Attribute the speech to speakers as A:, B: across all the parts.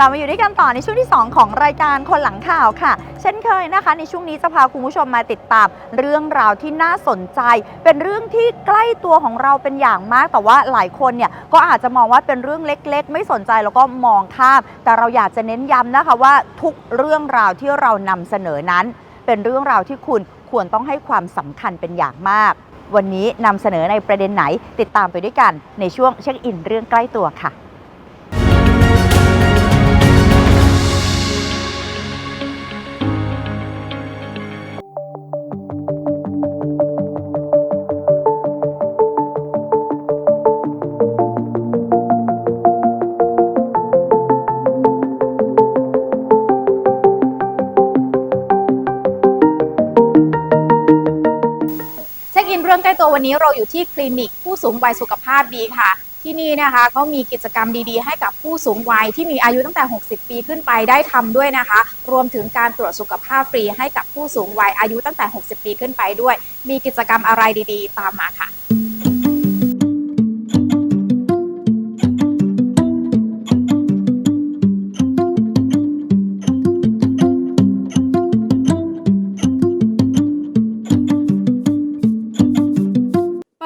A: กลับมาอยู่ด้วยกันต่อในช่วงที่ 2 ของรายการคนหลังข่าวค่ะ เช่นเคยนะคะ ในช่วงนี้จะพาคุณผู้ชมมาติดตาม เรื่องราวที่น่าสนใจ เป็นเรื่องที่ใกล้ตัวของเราเป็นอย่างมาก แต่ว่าหลายคนเนี่ยก็อาจจะมองว่าเป็นเรื่องเล็ก ๆ ไม่สนใจแล้วก็มองข้าม แต่เราอยากจะเน้นย้ำนะคะว่าทุกเรื่องราวที่เรานำเสนอนั้น เป็นเรื่องราวที่คุณควรต้องให้ความสำคัญเป็นอย่างมาก วันนี้นำเสนอในประเด็นไหน ติดตามไปด้วยกันในช่วงเช็คอินเรื่องใกล้ตัวค่ะ
B: เรื่องใกล้ตัววันนี้เราอยู่ที่คลินิกผู้สูงวัยสุขภาพดีค่ะ ที่นี่นะคะเขามีกิจกรรมดีๆ ให้กับผู้สูงวัยที่มีอายุตั้งแต่ 60 ปีขึ้นไปได้ทำด้วยนะคะ รวมถึงการตรวจสุขภาพฟรีให้กับผู้สูงวัยอายุตั้งแต่ 60 ปีขึ้นไปด้วย มีกิจกรรมอะไรดีๆ ตามมาค่ะ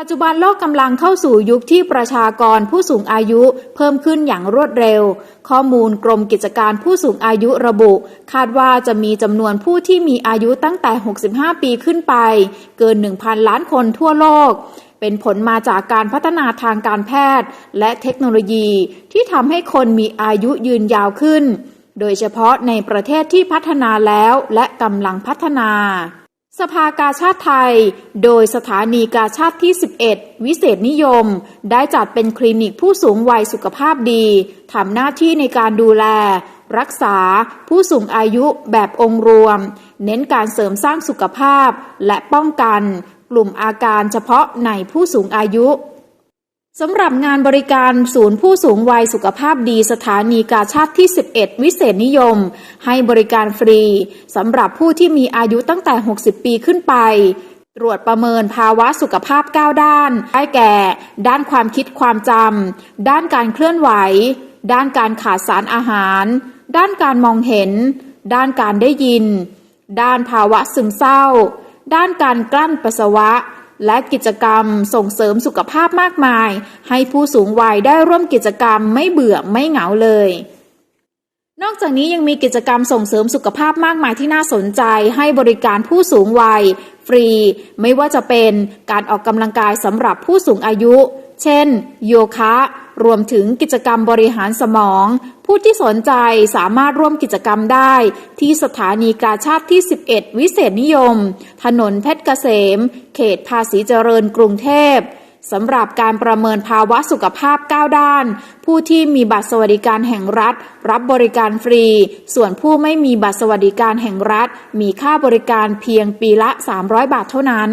B: จจุบันโลกกำลังเข้าสู่ยุคที่ประชากรผู้สูงอายุเพิ่มขึ้นอย่างรวดเร็ว ข้อมูลกรมกิจการผู้สูงอายุระบุ คาดว่าจะมีจำนวนผู้ที่มีอายุตั้งแต่ 65 ปีขึ้นไป เกิน 1,000 ล้านคนทั่วโลก เป็นผลมาจากการพัฒนาทางการแพทย์ และเทคโนโลยีที่ทำให้คนมีอายุยืนยาวขึ้น โดยเฉพาะในประเทศที่พัฒนาแล้วและกำลังพัฒนา สภากาชาติไทย โดยสถานีกาชาติที่ 11 วิเศษนิยม ได้จัดเป็นคลินิกผู้สูงวัยสุขภาพดีทำหน้าที่ในการดูแล รักษาผู้สูงอายุแบบองค์รวม เน้นการเสริมสร้างสุขภาพและป้องกัน กลุ่มอาการเฉพาะในผู้สูงอายุ สำหรับงานบริการศูนย์ผู้สูงวัยสุขภาพดีสถานีกาชาติที่ 11 วิเศษนิยม ให้บริการฟรีสำหรับผู้ที่มีอายุตั้งแต่ 60 ปีขึ้นไป ตรวจประเมินภาวะสุขภาพ 9 ด้าน ได้แก่ ด้านความคิดความจำ ด้านการเคลื่อนไหว ด้านการขาดสารอาหาร ด้านการมองเห็น ด้านการได้ยิน ด้านภาวะซึมเศร้า ด้านการกลั้นปัสสาวะ และกิจกรรมส่งเสริมสุขภาพมากมาย ให้ผู้สูงวัยได้ร่วมกิจกรรมไม่เบื่อไม่เหงาเลย นอกจากนี้ยังมีกิจกรรมส่งเสริมสุขภาพมากมายที่น่าสนใจ ให้บริการผู้สูงวัย ฟรี ไม่ว่าจะเป็นการออกกำลังกายสำหรับผู้สูงอายุ เช่น โยคะ รวมถึงกิจกรรมบริหารสมอง ผู้ที่สนใจสามารถร่วมกิจกรรมได้ ที่สถานีกาชาติที่ 11 วิเศษนิยม ถนนเพชรเกษม เขตภาษีเจริญกรุงเทพสำหรับการประเมินภาวะสุขภาพ 9 ด้าน ผู้ที่มีบัตรสวัสดิการแห่งรัฐ รับบริการฟรี ส่วนผู้ไม่มีบัตรสวัสดิการแห่งรัฐ มีค่าบริการเพียงปีละ 300 บาทเท่านั้น